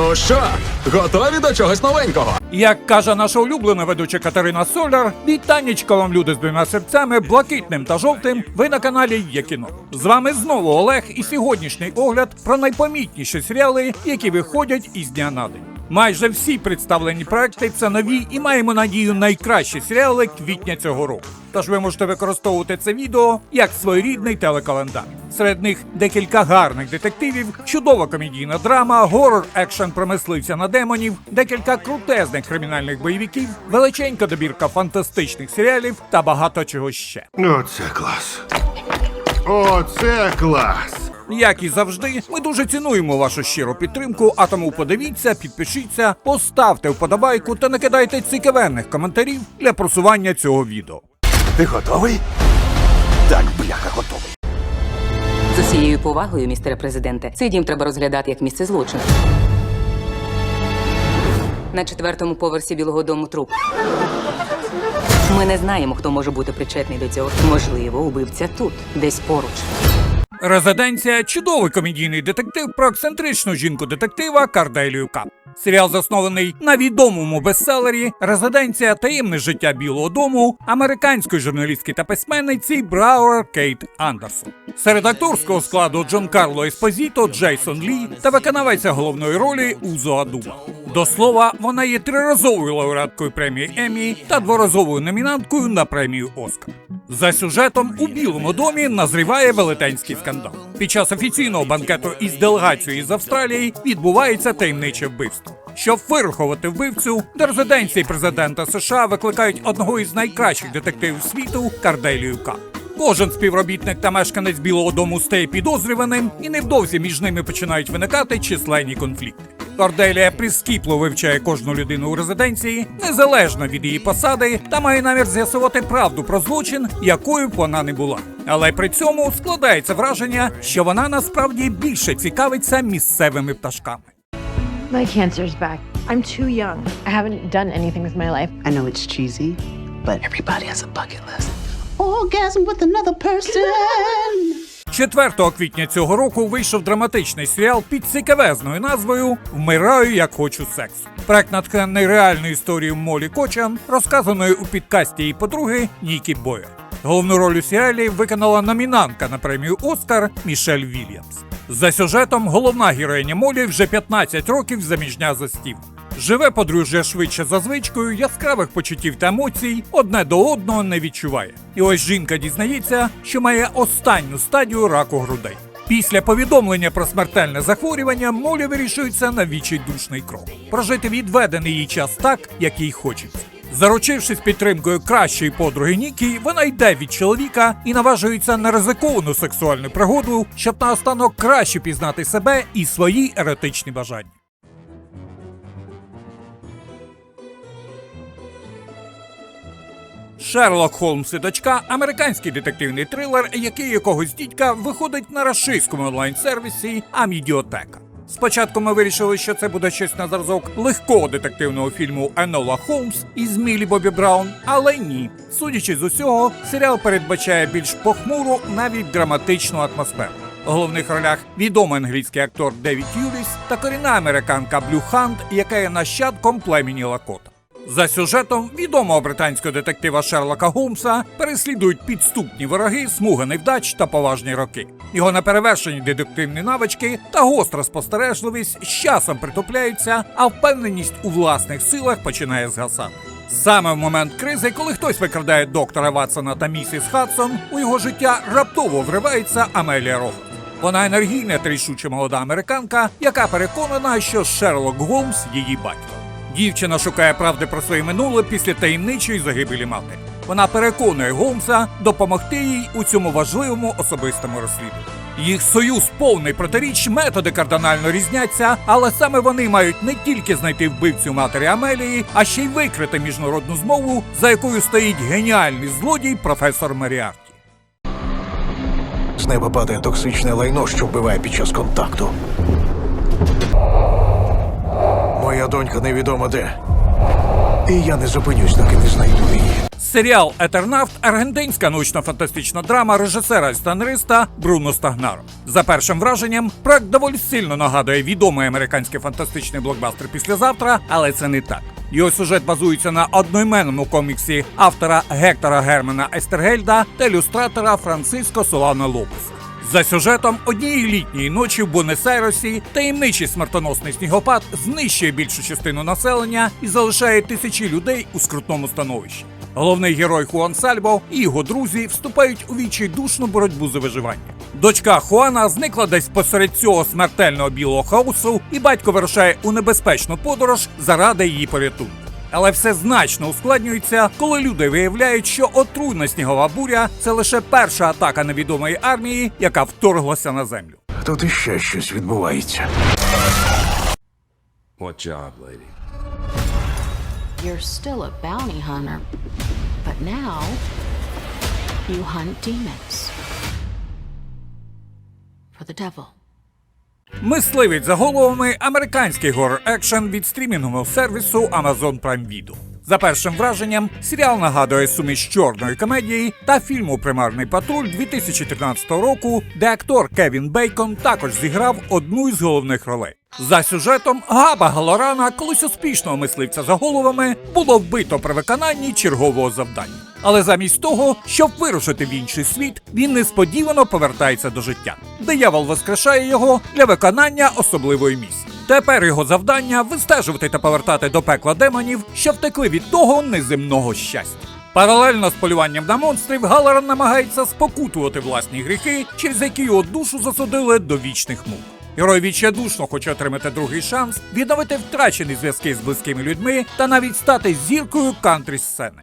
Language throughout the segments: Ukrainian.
Ну що, готові до чогось новенького? Як каже наша улюблена ведуча Катерина Соляр, вітаннячка вам люди з двома серцями, блакитним та жовтим. Ви на каналі Є кіно. З вами знову Олег і сьогоднішній огляд про найпомітніші серіали, які виходять із дня на день. Майже всі представлені проекти це нові і маємо надію найкращі серіали квітня цього року. Тож ви можете використовувати це відео як своєрідний телекалендар. Серед них декілька гарних детективів, чудова комедійна драма, горор екшен про мисливця на демонів, декілька крутезних кримінальних бойовиків, величенька добірка фантастичних серіалів та багато чого ще. Оце клас. Оце клас. Як і завжди, ми дуже цінуємо вашу щиру підтримку, а тому подивіться, підпишіться, поставте вподобайку та накидайте цікавенних коментарів для просування цього відео. Ти готовий? Так, бляха, готовий. З усією повагою, містере президенте, цей дім треба розглядати як місце злочину. На четвертому поверсі Білого дому труп. Ми не знаємо, хто може бути причетний до цього. Можливо, убивця тут, десь поруч. Резиденція чудовий комедійний детектив про ексцентричну жінку детектива Карделію Кап. Серіал заснований на відомому бестселері Резиденція таємне життя Білого Дому американської журналістки та письменниці Брауер Кейт Андерсон. Серед акторського складу Джон Карло Еспозіто, Джейсон Лі та виконавиця головної ролі Узо Адума. До слова, вона є триразовою лауреаткою премії Еммі та дворазовою номінанткою на премію Оскар. За сюжетом у Білому домі назріває велетенський скандал. Під час офіційного банкету із делегацією з Австралії відбувається таємниче вбивство. Щоб вирахувати вбивцю, до резиденції президента США викликають одного із найкращих детективів світу Карделію Кап. Кожен співробітник та мешканець Білого дому стає підозрюваним, і невдовзі між ними починають виникати численні конфлікти. Корделія прискіпливо вивчає кожну людину у резиденції, незалежно від її посади, та має намір з'ясувати правду про злочин, якою б вона не була. Але при цьому складається враження, що вона насправді більше цікавиться місцевими пташками. My cancer's back. I'm too young. I haven't done anything with my life. I know it's cheesy, but everybody has a bucket list. Orgasm with another person. 4 квітня цього року вийшов драматичний серіал під цікавезною назвою Вмираю, як хочу сексу. Проект натхнений реальною історією Молі Кочан, розказаною у підкасті її подруги Нікі Бойер. Головну роль у серіалі виконала номінантка на премію Оскар Мішель Вільямс. За сюжетом головна героїня Молі вже 15 років заміжня за Стів. Живе подружжя швидше за звичкою, яскравих почуттів та емоцій одне до одного не відчуває. І ось жінка дізнається, що має останню стадію раку грудей. Після повідомлення про смертельне захворювання Молі вирішується на відчайдушний крок прожити відведений їй час так, як їй хочеться. Заручившись підтримкою кращої подруги Нікі, вона йде від чоловіка і наважується на ризиковану сексуальну пригоду, щоб наостанок краще пізнати себе і свої еретичні бажання. Шерлок Холмс і дочка американський детективний трилер, який якогось дідька виходить на рашистському онлайн-сервісі Амідіотека. Спочатку ми вирішили, що це буде щось на зразок легкого детективного фільму Енола Холмс із Мілі Бобі Браун, але ні. Судячи з усього, серіал передбачає більш похмуру, навіть драматичну атмосферу. У головних ролях відомий англійський актор Девід Юріс та корінна американка Блю Хант, яка є нащадком племені Лакота. За сюжетом відомого британського детектива Шерлока Голмса переслідують підступні вороги, смуга невдач та поважні роки. Його неперевершені детективні навички та гостра спостережливість з часом притупляються, а впевненість у власних силах починає згасати. Саме в момент кризи, коли хтось викрадає доктора Ватсона та місіс Хадсон, у його життя раптово вривається Амелія Роберт. Вона енергійна та рішуча молода американка, яка переконана, що Шерлок Голмс її батько. Дівчина шукає правди про своє минуле після таємничої загибелі мати. Вона переконує Голмса допомогти їй у цьому важливому особистому розслідуванні. Їх союз повний протиріч, методи кардинально різняться, але саме вони мають не тільки знайти вбивцю матері Амелії, а ще й викрити міжнародну змову, за якою стоїть геніальний злодій професор Меріарті. З неба падає токсичне лайно, що вбиває під час контакту. Моя донька невідомо де. І я не зупинюсь, доки не знайду її. Серіал Етернафт аргентинська научно-фантастична драма режисера і сценариста Бруно Стагнаро. За першим враженням, проект доволі сильно нагадує відомий американський фантастичний блокбастер післязавтра, але це не так. Його сюжет базується на одноіменному коміксі автора Гектора Германа Естергельда та ілюстратора Франциско Солана Лопеса. За сюжетом однієї літньої ночі в Буенос-Айресі таємничий смертоносний снігопад знищує більшу частину населення і залишає тисячі людей у скрутному становищі. Головний герой Хуан Сальбо і його друзі вступають у відчайдушну боротьбу за виживання. Дочка Хуана зникла десь посеред цього смертельного білого хаосу, і батько вирушає у небезпечну подорож заради її порятунку. Але все значно ускладнюється, коли люди виявляють, що отруйна снігова буря це лише перша атака невідомої армії, яка вторглася на землю. Тут іще щось відбувається. What job, lady? You're still a bounty hunter, but now you hunt demons for the devil. Мисливець за головами американський гор екшен від стрімінгового сервісу Amazon Prime Video. За першим враженням, серіал нагадує суміш чорної комедії та фільму Примарний патруль 2013 року, де актор Кевін Бейкон також зіграв одну із головних ролей. За сюжетом Габа Галорана, колись успішного мисливця за головами, було вбито при виконанні чергового завдання. Але замість того, щоб вирушити в інший світ, він несподівано повертається до життя. Диявол воскрешає його для виконання особливої місії. Тепер його завдання вистежувати та повертати до пекла демонів, що втекли від того неземного щастя. Паралельно з полюванням на монстрів Галаран намагається спокутувати власні гріхи, через які його душу засудили до вічних мук. Герой відчайдушно хоче отримати другий шанс, відновити втрачені зв'язки з близькими людьми та навіть стати зіркою кантрі сцени.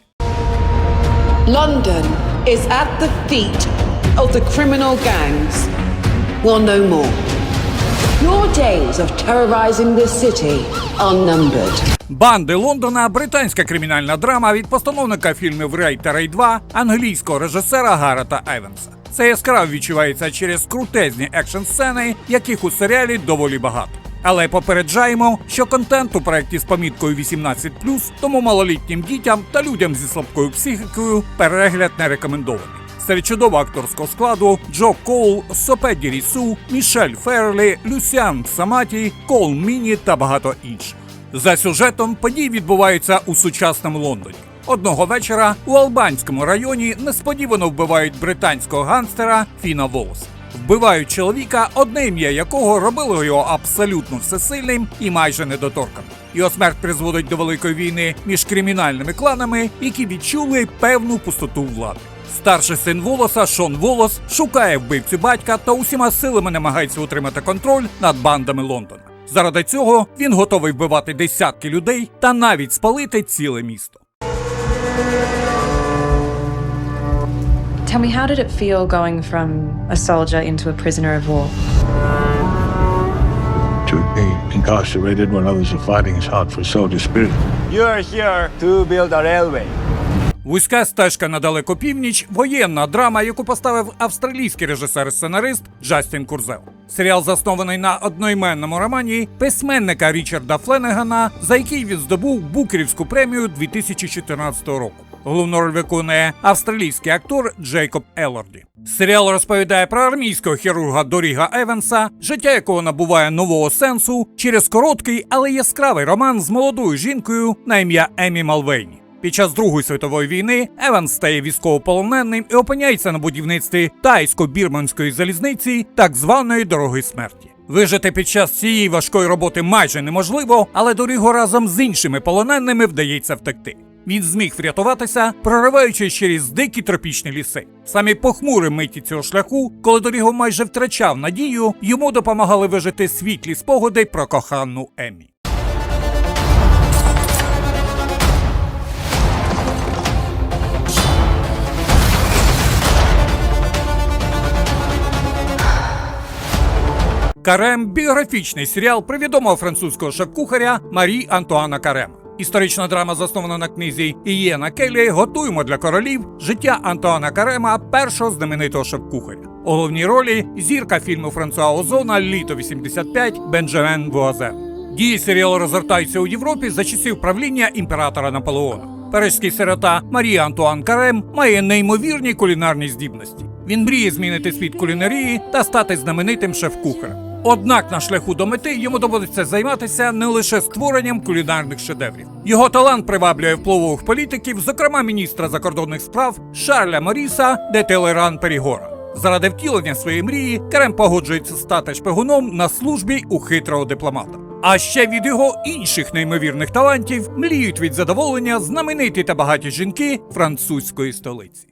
London is at the feet of the criminal gangs. Well, no more. Your days of terrorizing this city are numbered. Банди Лондона британська кримінальна драма від постановника фільмів Рей та Рей 2 англійського режисера Гарета Еванса. Це яскраво відчувається через крутезні екшн сцени, яких у серіалі доволі багато. Але попереджаємо, що контент у проєкті з поміткою 18+, тому малолітнім дітям та людям зі слабкою психікою перегляд не рекомендований. Серед чудового акторського складу Джо Коул, Сопеді Рісу, Мішель Ферлі, Люсіан Саматі, Кол Міні та багато інших. За сюжетом події відбуваються у сучасному Лондоні. Одного вечора у Албанському районі несподівано вбивають британського ганстера Фіна Волоса. Вбивають чоловіка, одне ім'я якого робило його абсолютно всесильним і майже недоторканим. Його смерть призводить до великої війни між кримінальними кланами, які відчули певну пустоту влади. Старший син Волоса Шон Волос шукає вбивцю батька та усіма силами намагається утримати контроль над бандами Лондона. Заради цього він готовий вбивати десятки людей та навіть спалити ціле місто. Tell me, how did it feel going from a soldier into a prisoner of war? To be incarcerated when others are fighting is hard for a soldier's spirit. You are here to build a railway. Вузька стежка на далеко північ воєнна драма, яку поставив австралійський режисер-сценарист Джастін Курзел. Серіал заснований на одноіменному романі письменника Річарда Фленегана, за який він здобув Букерівську премію 2014 року. Головну роль виконує австралійський актор Джейкоб Елорді. Серіал розповідає про армійського хірурга Доріга Еванса, життя якого набуває нового сенсу через короткий, але яскравий роман з молодою жінкою на ім'я Емі Малвейні. Під час Другої світової війни Еванс стає військовополоненим і опиняється на будівництві тайсько-бірманської залізниці, так званої дороги смерті. Вижити під час цієї важкої роботи майже неможливо, але дорігу разом з іншими полоненими вдається втекти. Він зміг врятуватися, прориваючись через дикі тропічні ліси. Самі похмурі миті цього шляху, коли Доріго майже втрачав надію, йому допомагали вижити світлі спогади про кохану Емі. Карем біографічний серіал про відомого французького шеф-кухаря Марі Антуана Карема. Історична драма заснована на книзі Ієна Келлі Готуємо для королів життя Антуана Карема, першого знаменитого шеф-кухаря. У головній ролі зірка фільму Франсуа Озона Літо 85 Бенджамен Вуазен. Дії серіалу розгортаються у Європі за часів правління імператора Наполеона. Парижський сирота Марія Антуан Карем має неймовірні кулінарні здібності. Він мріє змінити світ кулінарії та стати знаменитим шеф-кухарем. Однак на шляху до мети йому доводиться займатися не лише створенням кулінарних шедеврів. Його талант приваблює впливових політиків, зокрема міністра закордонних справ Шарля Моріса де Телеран Перігора. Заради втілення своєї мрії Карем погоджується стати шпигуном на службі у хитрого дипломата. А ще від його інших неймовірних талантів мліють від задоволення знамениті та багаті жінки французької столиці.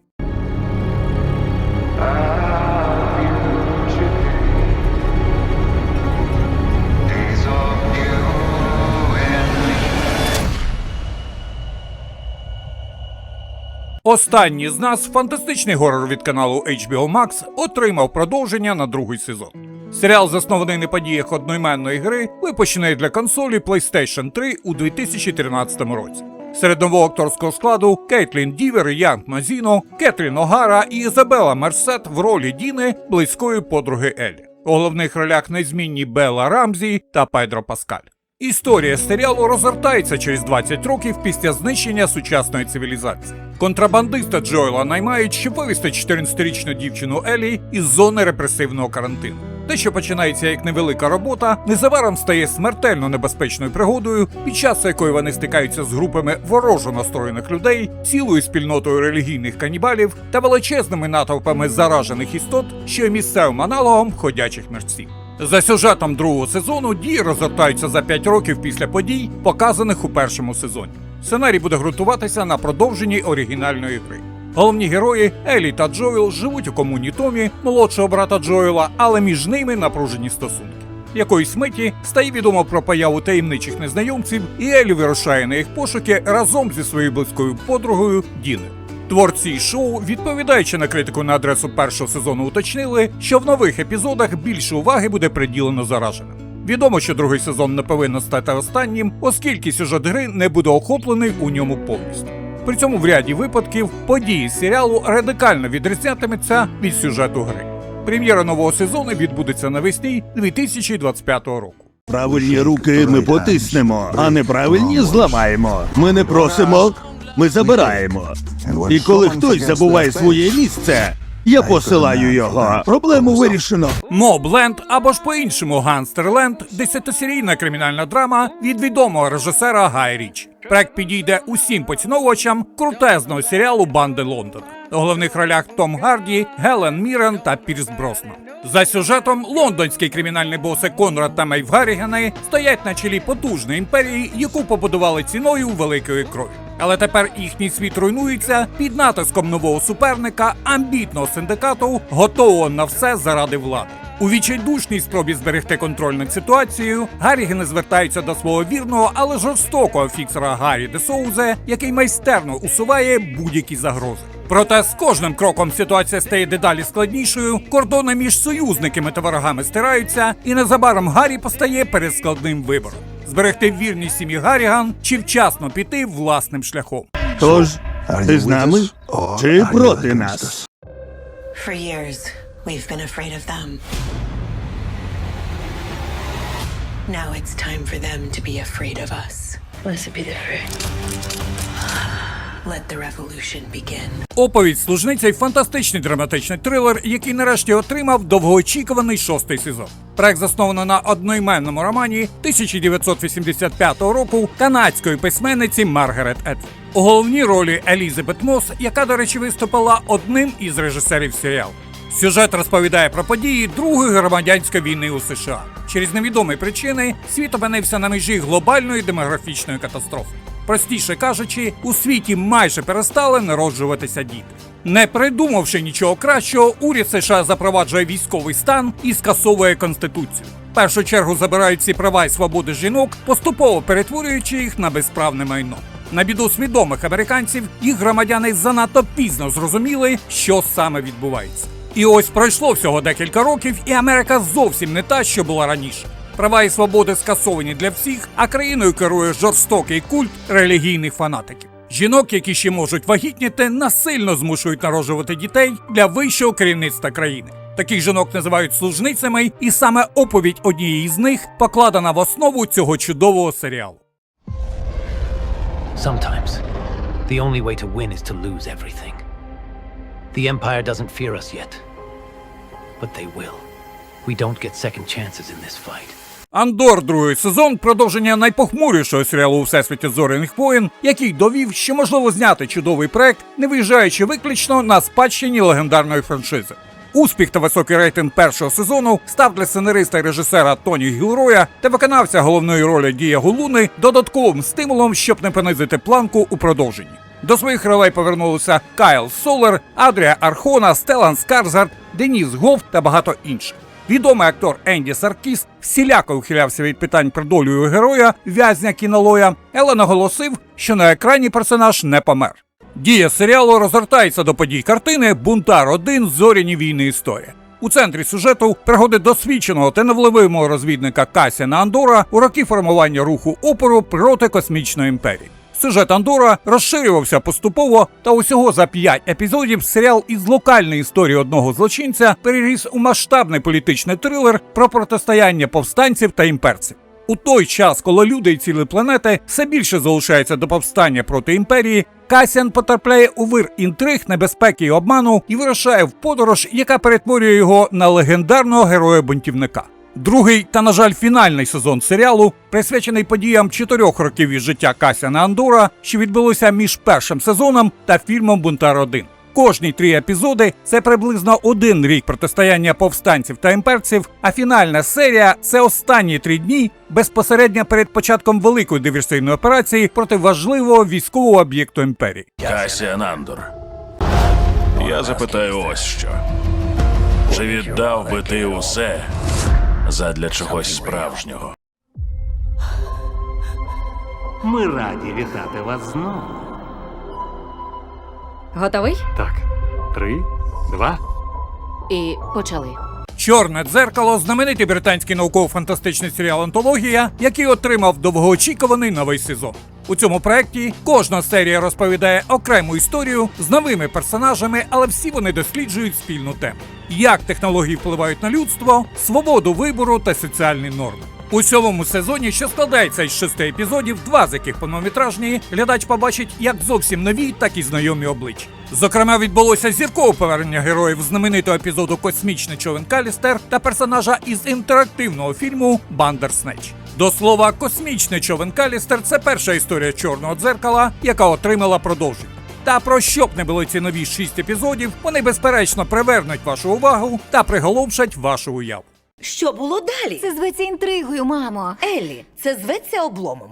Останній з нас, фантастичний горор від каналу HBO Max, отримав продовження на другий сезон. Серіал, заснований на подіях одноіменної гри, випущений для консолі PlayStation 3 у 2013 році. Серед нового акторського складу Кейтлін Дівер, Янг Мазіно, Кетрін Огара і Ізабела Мерсет в ролі Діни близької подруги Елі. У головних ролях незмінні Белла Рамзі та Педро Паскаль. Історія серіалу розгортається через 20 років після знищення сучасної цивілізації. Контрабандиста Джоела наймають, щоб вивезти 14-річну дівчину Елі із зони репресивного карантину. Те, що починається як невелика робота, незабаром стає смертельно небезпечною пригодою, під час якої вони стикаються з групами ворожо настроєних людей, цілою спільнотою релігійних канібалів та величезними натовпами заражених істот, що є місцевим аналогом ходячих мерців. За сюжетом другого сезону дії розгортаються за 5 років після подій, показаних у першому сезоні. Сценарій буде ґрунтуватися на продовженні оригінальної гри. Головні герої Елі та Джоел живуть у комуні Томі, молодшого брата Джоела, але між ними напружені стосунки. Якоїсь миті стає відомо про появу таємничих незнайомців, і Елі вирушає на їх пошуки разом зі своєю близькою подругою Діною. Творці шоу, відповідаючи на критику на адресу першого сезону, уточнили, що в нових епізодах більше уваги буде приділено зараженим. Відомо, що другий сезон не повинен стати останнім, оскільки сюжет гри не буде охоплений у ньому повністю. При цьому в ряді випадків події серіалу радикально відрізнятиметься від сюжету гри. Прем'єра нового сезону відбудеться навесні 2025 року. Правильні руки ми потиснемо, а неправильні зламаємо. Ми не просимо, ми забираємо. І коли хтось забуває своє місце, я посилаю його. Проблему вирішено. Мобленд або ж по-іншому Ганстерленд десятисерійна кримінальна драма від відомого режисера Гай Річ. Проект підійде усім поціновувачам крутезного серіалу Банди Лондона. У головних ролях Том Гарді, Гелен Мірен та Пірс Броснан. За сюжетом лондонські кримінальні боси Конрад та Мейв Гаррігани стоять на чолі потужної імперії, яку побудували ціною великої крові. Але тепер їхній світ руйнується під натиском нового суперника, амбітного синдикату, готового на все заради влади. У відчайдушній спробі зберегти контроль над ситуацією, Гаррігени звертаються до свого вірного, але жорстокого фіксера Гаррі де Соузе, який майстерно усуває будь-які загрози. Проте з кожним кроком ситуація стає дедалі складнішою, кордони між союзниками та ворогами стираються, і незабаром Гаррі постає перед складним вибором: зберегти вірність сім'ї Гарріган чи вчасно піти власним шляхом. Тож, ти з нами чи проти нас? For years, we've been afraid of them. Now it's time for them to be afraid of us. Let's be the different. Let the revolution begin. Оповідь й фантастичний драматичний трилер, який нарешті отримав довгоочікуваний шостий сезон. Проект засновано на одноіменному романі 1985 року канадської письменниці Маргарет Етвуд. У головній ролі Елізабет Мос, яка, до речі, виступила одним із режисерів серіалу. Сюжет розповідає про події Другої громадянської війни у США. Через невідомі причини світ опинився на межі глобальної демографічної катастрофи. Простіше кажучи, у світі майже перестали народжуватися діти. Не придумавши нічого кращого, уряд США запроваджує військовий стан і скасовує конституцію. В першу чергу забирають ці права і свободи жінок, поступово перетворюючи їх на безправне майно. На біду свідомих американців, їх громадяни занадто пізно зрозуміли, що саме відбувається. І ось пройшло всього декілька років, і Америка зовсім не та, що була раніше. Права і свободи скасовані для всіх, а країною керує жорстокий культ релігійних фанатиків. Жінок, які ще можуть вагітніти, насильно змушують народжувати дітей для вищого керівництва країни. Таких жінок називають служницями, і саме оповідь однієї з них покладена в основу цього чудового серіалу. Sometimes, the only way to win is to lose everything. The Empire doesn't fear us yet, but they will. We don't get second chances in this fight. Андор, другий сезон, продовження найпохмурішого серіалу у всесвіті зоряних воїн, який довів, що можливо зняти чудовий проект, не виїжджаючи виключно на спадщині легендарної франшизи. Успіх та високий рейтинг першого сезону став для сценариста і режисера Тоні Гілроя та виконавця головної ролі Дієго Луни додатковим стимулом, щоб не понизити планку у продовженні. До своїх ролей повернулися Кайл Солер, Адрія Архона, Стелан Скарзард, Деніс Гоф та багато інших. Відомий актор Енді Саркіс всіляко ухилявся від питань про долю його героя, в'язня кінолоя, але наголосив, що на екрані персонаж не помер. Дія серіалу розгортається до подій картини Бунтар 1 Зоряні війни історія. У центрі сюжету пригоди досвідченого та невливимого розвідника Касіна Андора у роки формування руху опору проти космічної імперії. Сюжет Андора розширювався поступово, та усього за п'ять епізодів серіал із локальної історії одного злочинця переріс у масштабний політичний трилер про протистояння повстанців та імперців. У той час, коли люди і цілі планети все більше залишаються до повстання проти імперії, Касіан потрапляє у вир інтриг, небезпеки і обману і вирушає в подорож, яка перетворює його на легендарного героя-бунтівника. Другий та, на жаль, фінальний сезон серіалу присвячений подіям чотирьох років із життя Касіана Андора, що відбулося між першим сезоном та фільмом Бунтар 1 Кожні три епізоди це приблизно один рік протистояння повстанців та імперців. А фінальна серія це останні три дні безпосередньо перед початком великої диверсійної операції проти важливого військового об'єкту імперії. Касіан Андор. Я запитаю ось що. Чи віддав би ти усе задля чогось справжнього? Ми раді вітати вас знову. Готовий? Так, три, два. І почали. Чорне дзеркало знаменитий британський науково-фантастичний серіал Антологія, який отримав довгоочікуваний новий сезон. У цьому проєкті кожна серія розповідає окрему історію з новими персонажами, але всі вони досліджують спільну тему: як технології впливають на людство, свободу вибору та соціальні норми. У сьомому сезоні, що складається із шести епізодів, два з яких повнометражні, глядач побачить як зовсім нові, так і знайомі обличчя. Зокрема, відбулося зіркове повернення героїв знаменитого епізоду Космічний човен Калістер та персонажа із інтерактивного фільму Бандерснеч. До слова, космічний човен Калістер це перша історія чорного дзеркала, яка отримала продовження. Та про що б не були ці нові шість епізодів, вони безперечно привернуть вашу увагу та приголомшать вашу уяву. Що було далі? Це зветься інтригою, мамо. Еллі, це зветься обломом.